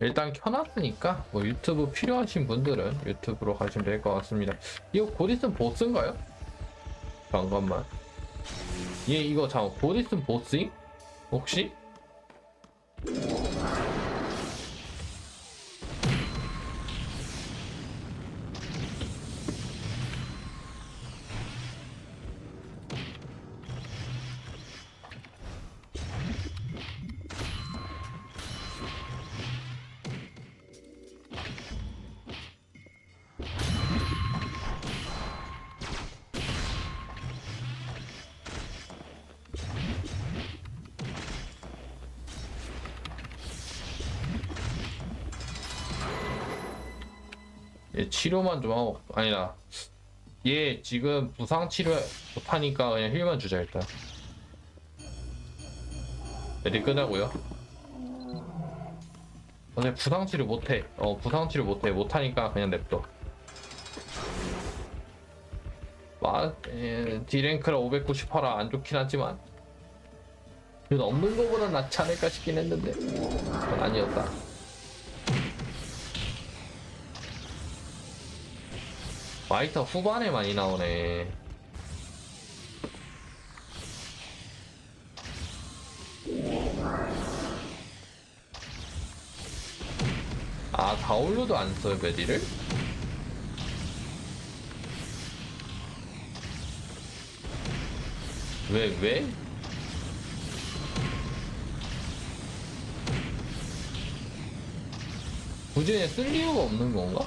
일단 켜놨으니까 뭐 유튜브 필요하신 분들은 유튜브로 가시면 될 것 같습니다. 이거 곧 있으면 보스인가요? 잠깐만. 얘 이거 잠깐 곧 있으면 보스임? 혹시? 치료만 좀 하고 아니다. 얘 지금 부상 치료 못하니까 그냥 힐만 주자 일단. 레디 끄자고요. 어차피 부상 치료 못해. 어 부상 치료 못해. 못하니까 그냥 냅둬. 마, 에, D랭크라 598라 안 좋긴 하지만 그래도 없는 거보다 낫지 않을까 싶긴 했는데 그건 아니었다. 마이터 후반에 많이 나오네. 아, 다운로드 안 써요, 베디를? 왜, 왜? 굳이 쓸 이유가 없는 건가?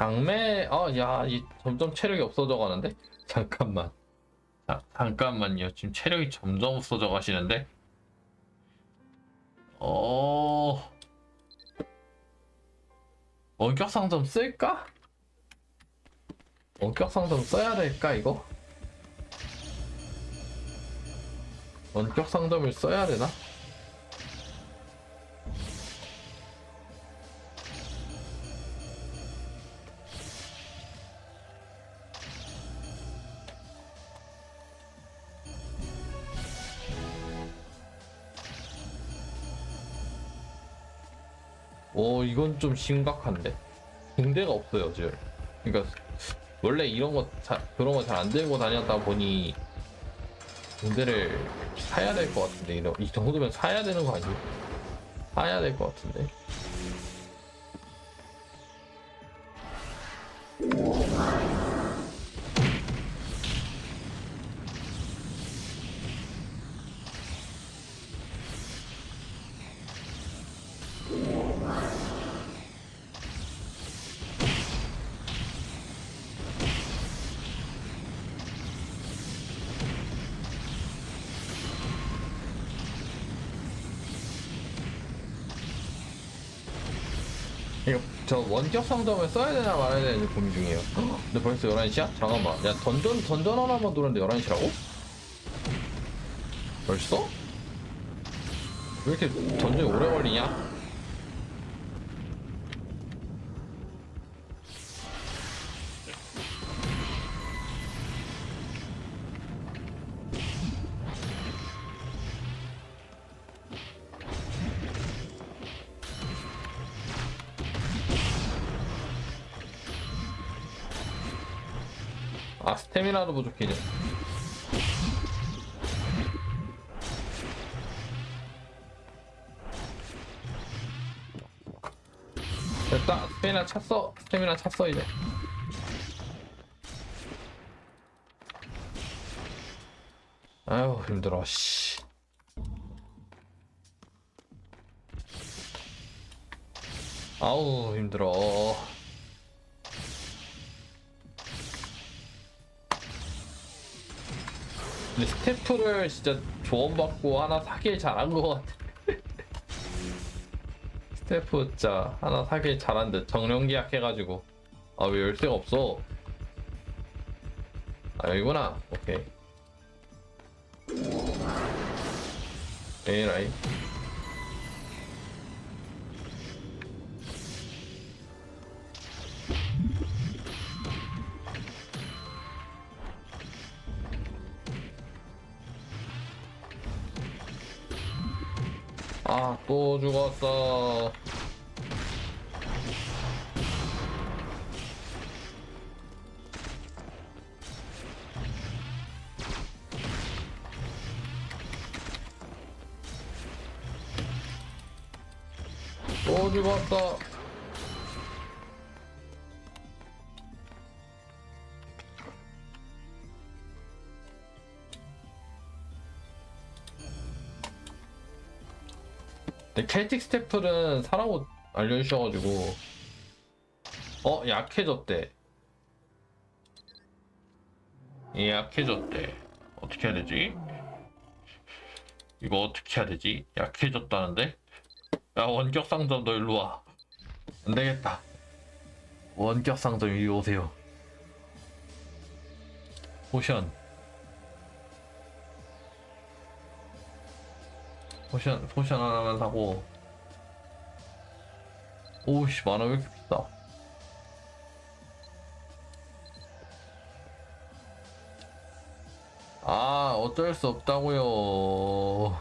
당매, 어, 야, 이 점점 체력이 없어져 가는데? 잠깐만. 자, 잠깐만요. 지금 체력이 점점 없어져 가시는데? 어, 원격 상 점 쓸까? 원격 상 점 써야 될까, 이거? 원격 상점을 써야 되나? 오 이건 좀 심각한데? 붕대가 없어요 지금. 그러니까 원래 이런 거 자, 그런 거 잘 안 들고 다녔다 보니 붕대를 사야 될 것 같은데 이 정도면 사야 되는 거 아니에요? 사야 될 것 같은데 원격 상점을 써야 되나 말아야 되는지 고민 중이에요 헉, 근데 벌써 11시야? 잠깐만 야 던전 던전 하나만 돌았는데 11시라고? 벌써? 왜 이렇게 던전이 오래 걸리냐? 세미나도 부족해 이제 됐다. 스페이나 찼어. 스테미나 찼어 이제. 아유 힘들어 씨. 아우 힘들어. 근데 스태프를 진짜 조언받고 하나 사길 잘한 것 같아. 스태프 진짜 하나 사길 잘한 듯. 정령 계약해가지고. 아 왜 열쇠가 없어? 아 여기구나. 오케이. 에라이 또 죽었어. 또 죽었어 근데 켈틱 스태플은 사라고 알려주셔가지고 어 약해졌대 예, 약해졌대 어떻게 해야 되지? 이거 어떻게 해야 되지? 약해졌다는데? 야 원격 상점 너 일로 와 안되겠다 원격 상점 이리 오세요 포션 포션 포션 하나만 사고. 오우씨 만화 왜 이렇게 비싸? 아 어쩔 수 없다고요.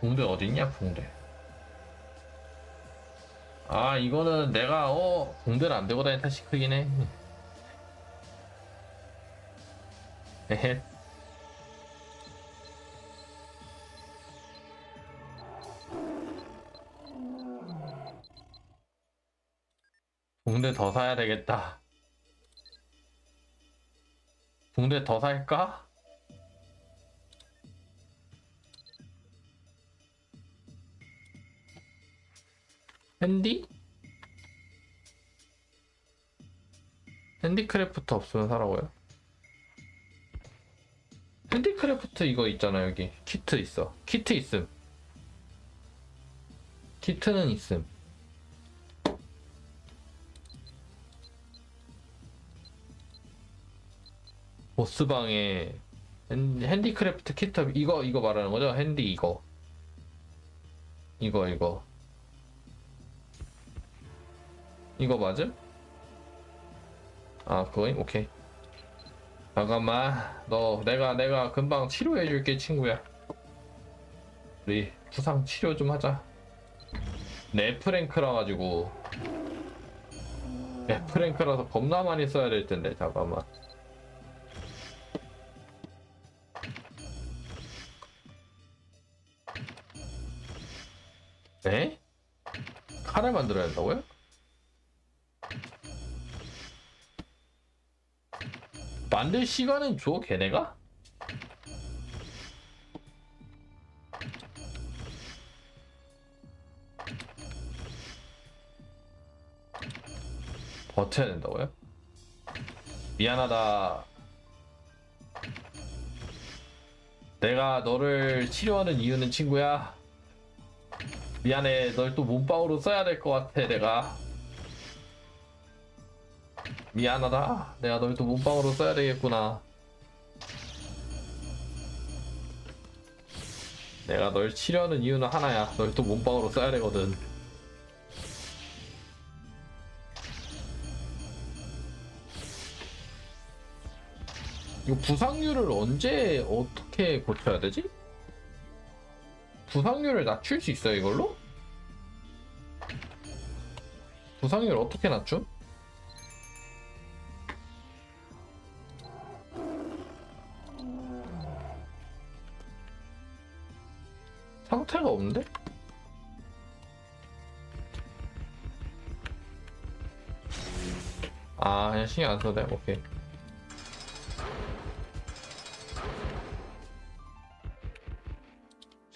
붕대 어딨냐 붕대? 아 이거는 내가 어 붕대를 안 들고 다니는 탓이 크긴 해. 에헤 붕대 더 사야 되겠다 붕대 더 살까? 핸디? 핸디크래프트 없으면 사라고요? 핸디크래프트 이거 있잖아 여기 키트 있어 키트 있음 키트는 있음 보스방에 핸, 핸디크래프트 키트 이거 이거 말하는 거죠? 핸디 이거. 이거 이거. 이거 맞음? 아 그거임? 오케이. 잠깐만. 너 내가 내가 금방 치료해 줄게 친구야. 우리 부상 치료 좀 하자. 랩프랭크라 가지고. 랩프랭크라서 겁나 많이 써야 될 텐데 잠깐만 에? 칼을 만들어야 한다고요? 만들 시간은 줘 걔네가? 버텨야 된다고요? 미안하다. 내가 너를 치료하는 이유는 친구야. 미안해. 널 또 몸빵으로 써야 될 것 같아, 내가. 미안하다. 내가 널 또 몸빵으로 써야 되겠구나. 내가 널 치료하는 이유는 하나야. 널 또 몸빵으로 써야 되거든. 이거 부상률을 언제 어떻게 고쳐야 되지? 부상률을 낮출 수 있어요 이걸로? 부상률 어떻게 낮춤? 상태가 없는데? 아 그냥 신경 안 써도 돼 오케이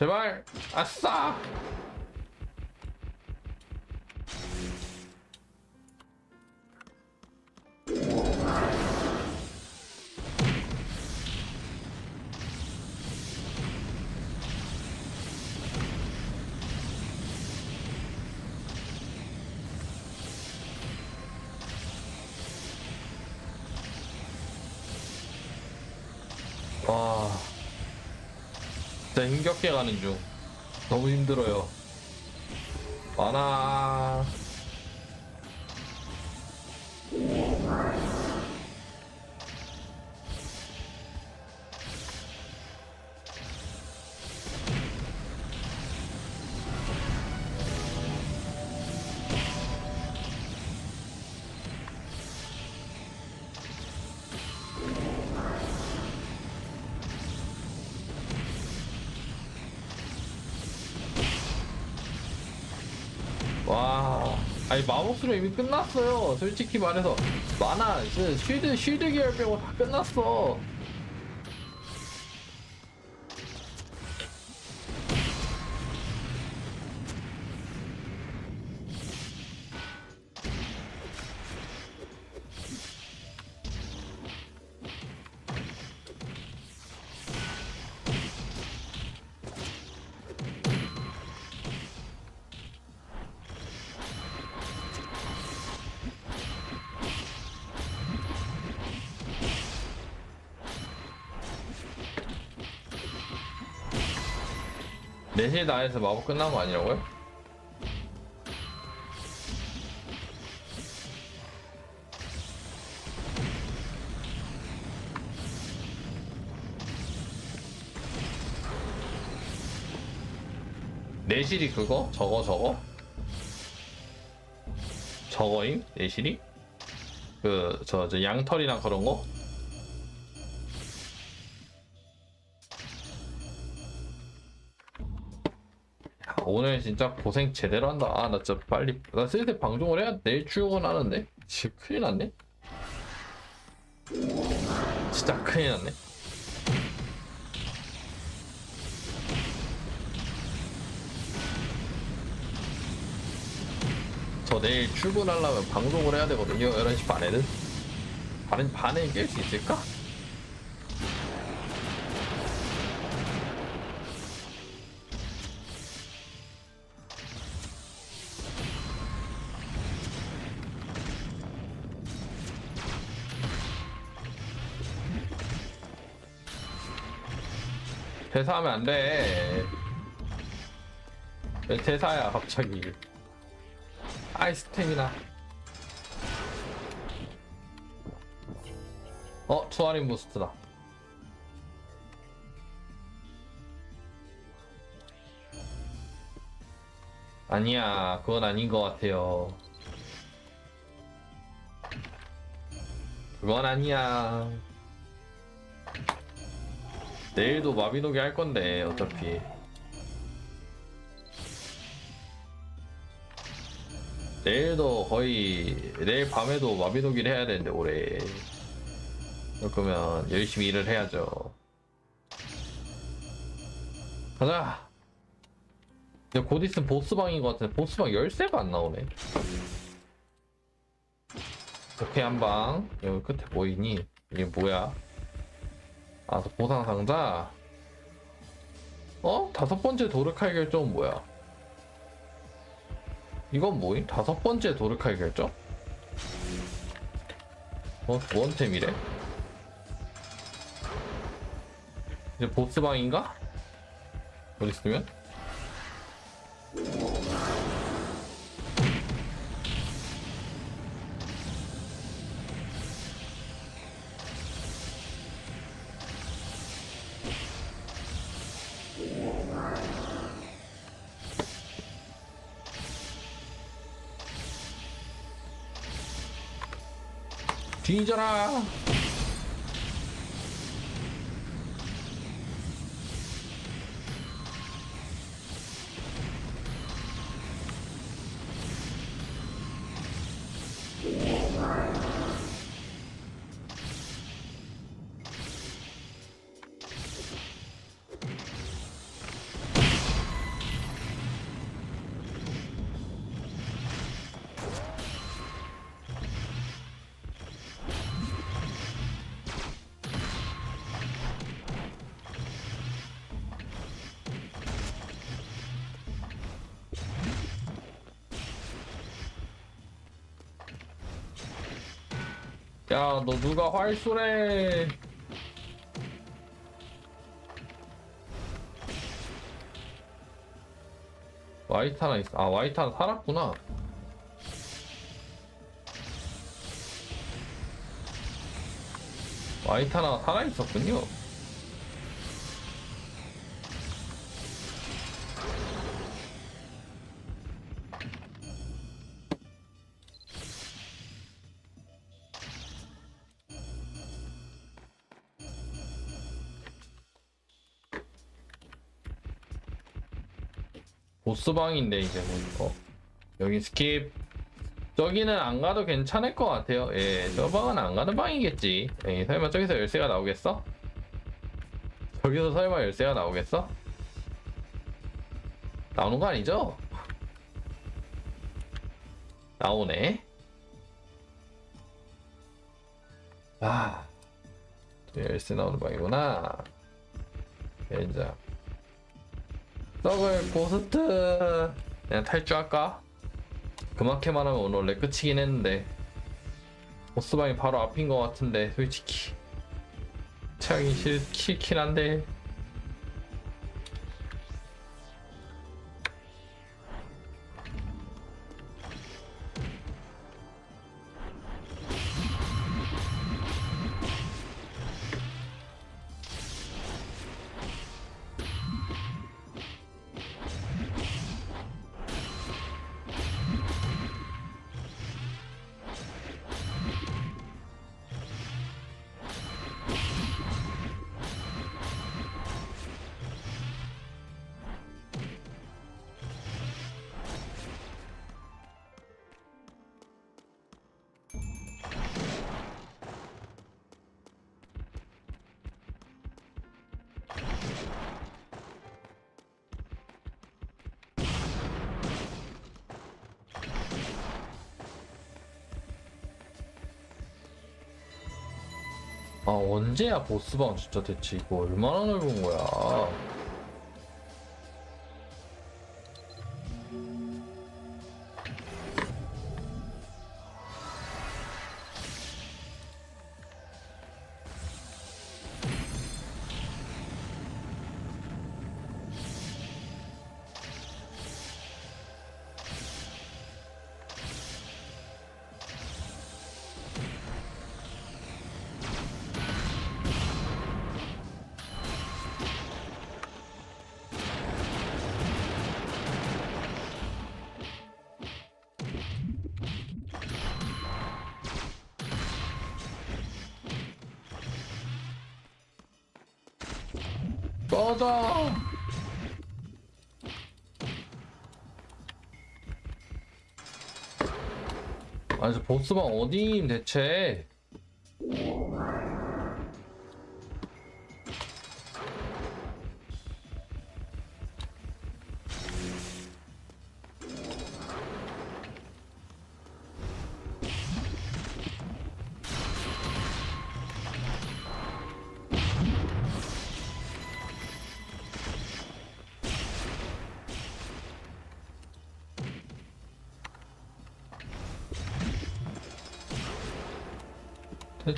제발. 아싸. 와 진짜 힘겹게 가는 중. 너무 힘들어요. 많아 마법수로 이미 끝났어요. 솔직히 말해서. 만화 그 쉴드 쉴드 계열 빼고 다 끝났어 내실 나에서 마법 끝난 거 아니라고요? 내실이 그거? 저거 저거? 저거임? 내실이? 그 저 저 양털이랑 그런 거? 오늘 진짜 고생 제대로 한다. 아, 나 진짜 빨리, 나 슬슬 방송을 해야 내일 출근하는데? 지금 큰일 났네? 진짜 큰일 났네? 저 내일 출근하려면 방송을 해야 되거든요. 11시 반에는. 반은 반에 깰 수 있을까? 퇴사하면 안 돼. 왜 퇴사야, 갑자기. 아이 스템이나. 어, 투아린 부스트다. 아니야, 그건 아닌 것 같아요. 그건 아니야. 내일도 마비노기 할 건데, 어차피. 내일도 거의, 내일 밤에도 마비노기를 해야 되는데, 올해. 그러면 열심히 일을 해야죠. 가자! 곧 있으면 보스방인 것 같은데, 보스방 열쇠가 안 나오네. 오케이, 한 방. 여기 끝에 보이니? 이게 뭐야? 아, 저 보상 상자? 어? 다섯 번째 도르카이 결정은 뭐야? 이건 뭐임? 다섯 번째 도르카이 결정? 어, 원템이래? 이제 보스방인가? 어디 있으면? 뒤져라! 야, 너 누가 활 쏘래? 와이트 하나 있어. 아, 와이트 하나 살았구나. 와이트 하나 살아있었군요. 보스방인데 이제 뭐 어, 여기 스킵. 저기는 안 가도 괜찮을 것 같아요. 예저 방은 안 가는 방이겠지. 예, 설마 저기서 열쇠가 나오겠어? 저기서 설마 열쇠가 나오겠어? 나오는 거 아니죠? 나오네. 아 열쇠 나오는 방이구나. 자 썩을 고스트 그냥 탈주할까? 그만큼만 하면 오늘 원래 끝이긴 했는데 보스방이 바로 앞인 것 같은데 솔직히 차기 싫, 싫긴 한데 아 언제야 보스방 진짜 대체 이거 얼마나 넓은 거야 꺼져 아니 저 보스방 어디임 대체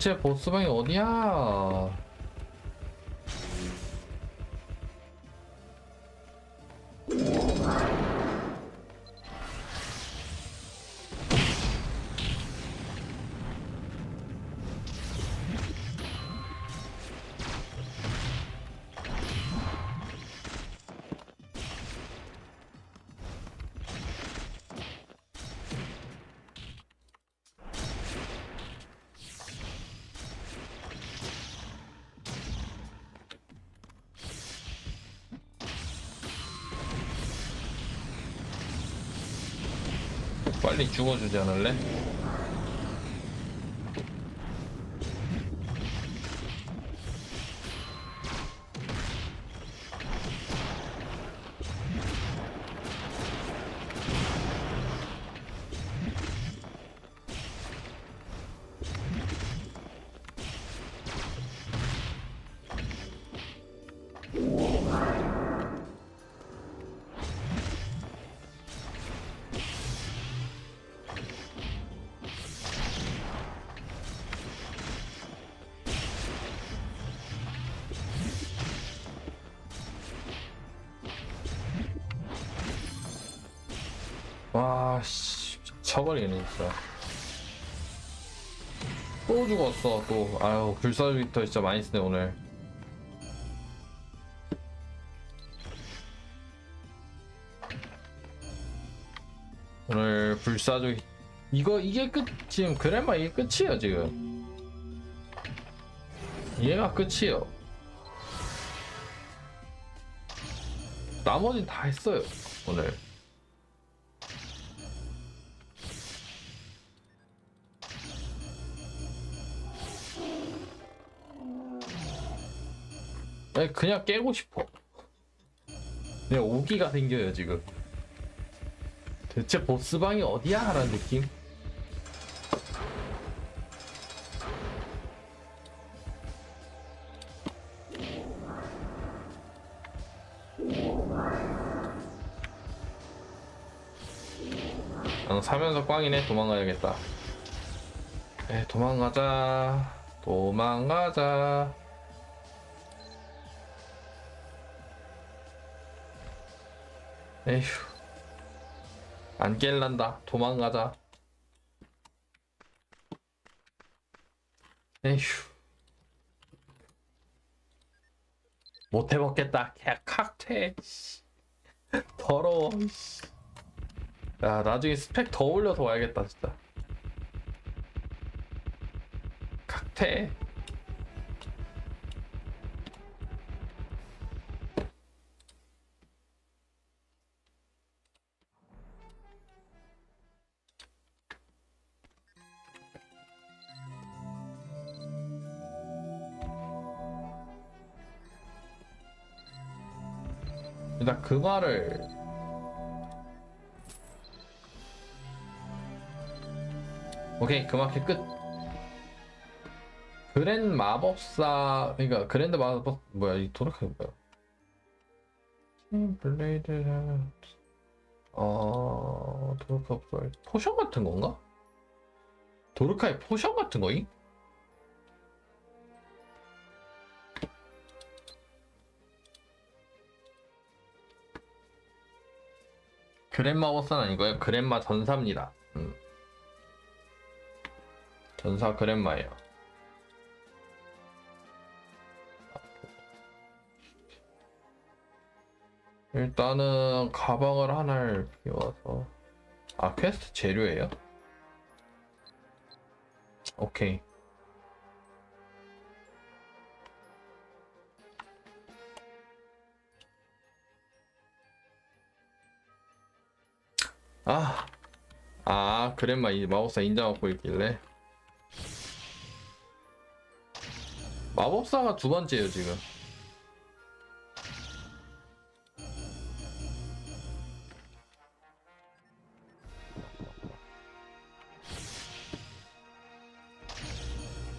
대체 보스방이 어디야 빨리 죽어주지 않을래? 쳐버리네, 진짜. 또 죽었어, 또. 아유, 불사조기터 진짜 많이 쓰네, 오늘. 오늘 불사조기, 이거, 이게 끝, 지금 그래마 이게 끝이에요, 지금. 얘가 끝이에요. 나머진 다 했어요, 오늘. 아니, 그냥 깨고 싶어. 그냥 오기가 생겨요, 지금. 대체 보스방이 어디야? 라는 느낌? 응, 사면서 꽝이네. 도망가야겠다. 에, 도망가자. 도망가자. 에휴. 안 깰란다. 도망가자. 에휴. 못 해먹겠다. 개 칵퇴. 씨. 더러워. 씨. 야, 나중에 스펙 더 올려서 와야겠다, 진짜. 칵퇴. 말을 오케이 그만큼 끝. 그랜 마법사 그러니까 그랜드 마법 뭐야 이 도르카 뭐야? 블레이드 어 도르카 포션 같은 건가? 도르카의 포션 같은 거임? 그랜마 버스는 아니고요. 그랜마 전사입니다. 음. 전사 그랜마예요. 일단은 가방을 하나를 비워서 아 퀘스트 재료예요? 오케이. 아, 아, 그랜마 이 마법사 인장 갖고 있길래. 마법사가 두 번째예요, 지금.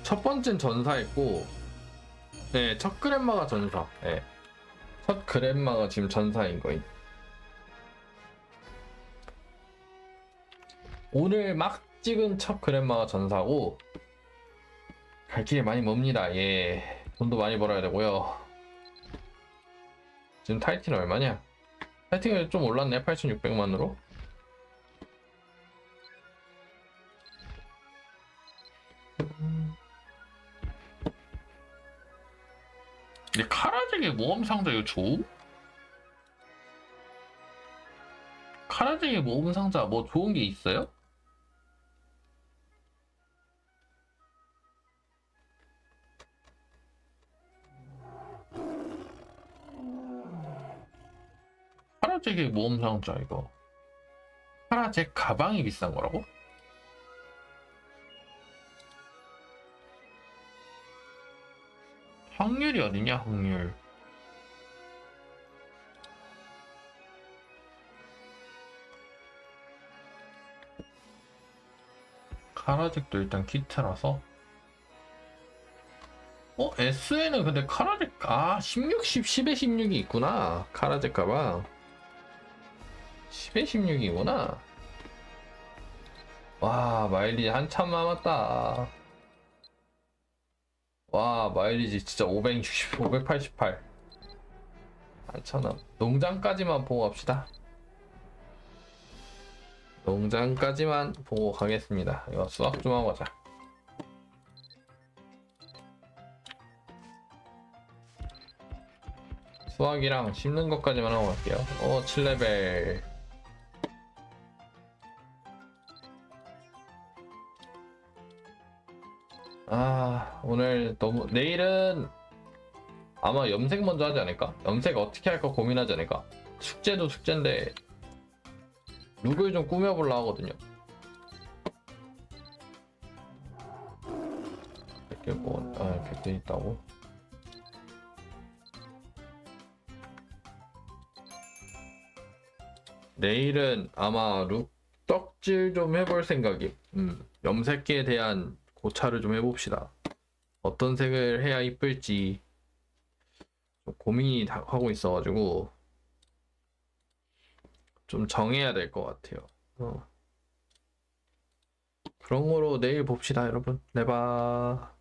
첫 번째는 전사했고, 네, 첫 그랜마가 전사. 네. 첫 그랜마가 지금 전사인 거임. 오늘 막 찍은 첫 그랜마가 전사고 갈 길이 많이 멉니다. 예, 돈도 많이 벌어야 되고요. 지금 타이틀 얼마냐? 타이틀이 좀 올랐네. 8,600만으로. 근데 카라잭의 모험 상자 이거 좋음? 카라잭의 모험 상자 뭐 좋은 게 있어요? 카라잭의 모험 상자 이거 카라잭 가방이 비싼 거라고? 확률이 어디냐 확률 카라잭도 일단 키트라서 어? SN은 근데 카라잭 아 16, 10, 10에 16이 있구나 카라잭 가방 10에 16이구나 와 마일리지 한참 남았다 와 마일리지 진짜 560, 588 한참 남 농장까지만 보고 갑시다 농장까지만 보고 가겠습니다. 이거 수확 좀 하고 가자. 수확이랑 심는 것까지만 하고 갈게요. 어, 7레벨. 아, 오늘 너무, 내일은 아마 염색 먼저 하지 않을까? 염색 어떻게 할까 고민하지 않을까? 숙제도 숙제인데, 룩을 좀 꾸며보려 하거든요. 이렇게 뭐, 아, 이렇게 돼 있다고? 내일은 아마 룩 떡질 좀 해볼 생각이. 음, 염색기에 대한 고찰을 좀 해봅시다. 어떤 색을 해야 이쁠지 좀 고민이 다- 하고 있어가지고 좀 정해야 될 것 같아요. 어. 그런 거로 내일 봅시다, 여러분. 네, 봐.